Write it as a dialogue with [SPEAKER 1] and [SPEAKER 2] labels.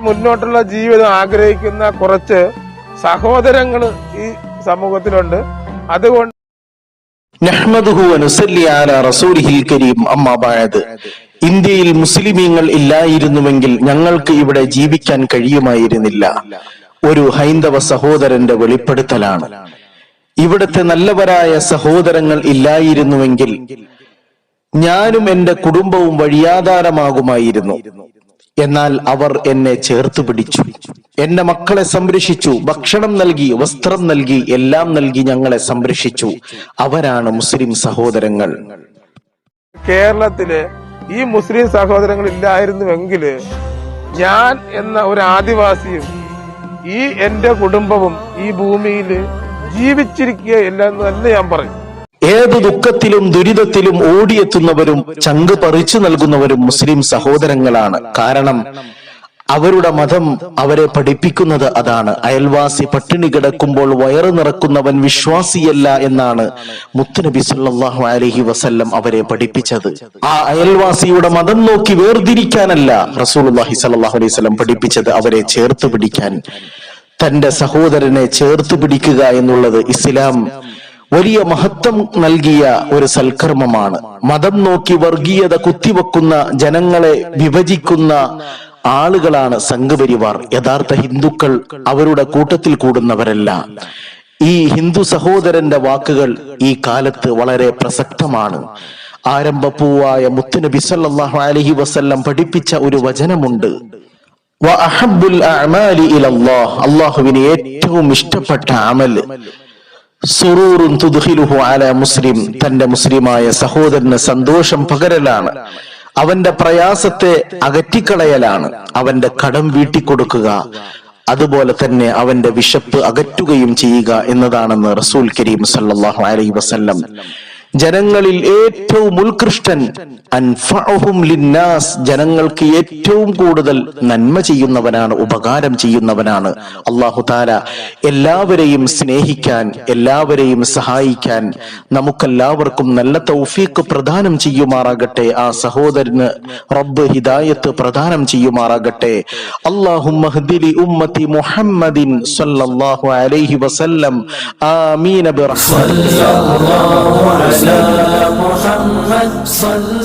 [SPEAKER 1] മുന്നോട്ടുള്ള ജീവിതം ആഗ്രഹിക്കുന്ന കുറച്ച് സഹോദരങ്ങൾ ഈ സമൂഹത്തിലുണ്ട്. അതുകൊണ്ട്
[SPEAKER 2] നഹ്മദുഹു റസൂലിഹിൽ കരീം. അമ്മാ ബഅദ്. ഇന്ത്യയിൽ മുസ്ലിമീങ്ങൾ ഇല്ലായിരുന്നുവെങ്കിൽ ഞങ്ങൾക്ക് ഇവിടെ ജീവിക്കാൻ കഴിയുമായിരുന്നില്ല. ഒരു ഹൈന്ദവ സഹോദരന്റെ വെളിപ്പെടുത്തലാണ്. ഇവിടുത്തെ നല്ലവരായ സഹോദരങ്ങൾ ഇല്ലായിരുന്നുവെങ്കിൽ ഞാനും എന്റെ കുടുംബവും വഴിയാധാരമാകുമായിരുന്നു എന്നാൽ അവർ എന്നെ ചേർത്ത് പിടിച്ചു. എന്റെ മക്കളെ സംരക്ഷിച്ചു. ഭക്ഷണം നൽകി വസ്ത്രം നൽകി എല്ലാം നൽകി ഞങ്ങളെ സംരക്ഷിച്ചു. അവരാണ് മുസ്ലിം സഹോദരങ്ങൾ.
[SPEAKER 1] കേരളത്തിൽ ഈ മുസ്ലിം സഹോദരങ്ങൾ ഇല്ലായിരുന്നുവെങ്കിൽ ഞാൻ എന്ന ഒരു ആദിവാസിയും ഈ എന്റെ കുടുംബവും ഈ ഭൂമിയിൽ ജീവിച്ചിരിക്കുകയില്ല എന്ന് തന്നെ ഞാൻ പറയും.
[SPEAKER 2] ഏത് ദുഃഖത്തിലും ദുരിതത്തിലും ഓടിയെത്തുന്നവരും ചങ്ക് പറിച്ചു നൽകുന്നവരും മുസ്ലിം സഹോദരങ്ങളാണ്. കാരണം അവരുടെ മതം അവരെ പഠിപ്പിക്കുന്നത് അതാണ്. അയൽവാസി പട്ടിണി കിടക്കുമ്പോൾ വയറ് നിറക്കുന്നവൻ വിശ്വാസിയല്ല എന്നാണ് മുത്തുനബി സല്ലാഹു അലഹി വസല്ലം അവരെ പഠിപ്പിച്ചത്. ആ അയൽവാസിയുടെ മതം നോക്കി വേർതിരിക്കാനല്ല റസൂലുള്ളാഹി സല്ലാഹു അലൈഹി വസല്ലം പഠിപ്പിച്ചത് അവരെ ചേർത്ത് പിടിക്കാൻ. തന്റെ സഹോദരനെ ചേർത്ത് പിടിക്കുക എന്നുള്ളത് ഇസ്ലാം വലിയ മഹത്വം നൽകിയ ഒരു സൽക്കർമ്മമാണ്. മതം നോക്കി വർഗീയത കുത്തിവെക്കുന്ന ജനങ്ങളെ വിഭജിക്കുന്ന ആളുകളാണ് സംഘപരിവാർ. യഥാർത്ഥ ഹിന്ദുക്കൾ അവരുടെ കൂട്ടത്തിൽ കൂടുന്നവരല്ല. ഈ ഹിന്ദു സഹോദരന്റെ വാക്കുകൾ ഈ കാലത്ത് വളരെ പ്രസക്തമാണ്. ആരംഭപ്പൂവായ മുത്തുനബി സല്ലല്ലാഹു അലഹി വസ്ല്ലം പഠിപ്പിച്ച ഒരു വചനമുണ്ട്. അള്ളാഹുവിന് ഏറ്റവും ഇഷ്ടപ്പെട്ട അമൽ. സുറൂറുൻ തുദുഹിലുഹു അല മുസ്ലിം. തന്റെ മുസ്ലിമായ സഹോദരന് സന്തോഷം പകരലാണ്. അവന്റെ പ്രയാസത്തെ അകറ്റിക്കളയലാണ്. അവന്റെ കടം വീട്ടിക്കൊടുക്കുക. അതുപോലെ തന്നെ അവന്റെ വിശപ്പ് അകറ്റുകയും ചെയ്യുക എന്നതാണെന്ന് റസൂൽ കരീം സല്ലാഹു അലൈ വസല്ലം ജനങ്ങളിൽ ഏറ്റവും ഉത്കൃഷ്ടൻ ലിന്നാസ്. ജനങ്ങൾക്ക് ഏറ്റവും കൂടുതൽ നന്മ ചെയ്യുന്നവനാണ് ഉപകാരം ചെയ്യുന്നവനാണ്. അള്ളാഹു താല എല്ലാവരെയും സ്നേഹിക്കാൻ എല്ലാവരെയും സഹായിക്കാൻ നമുക്കെല്ലാവർക്കും നല്ല തൗഫീക്ക് പ്രദാനം ചെയ്യുമാറാകട്ടെ. ആ സഹോദരന് റബ്ബ് ഹിദായത്ത് പ്രദാനം ചെയ്യുമാറാകട്ടെ. അള്ളാഹു മുഹമ്മദിൻ അലൈഹി വസല്ലം. ബിറഹ്മതിക
[SPEAKER 3] صلى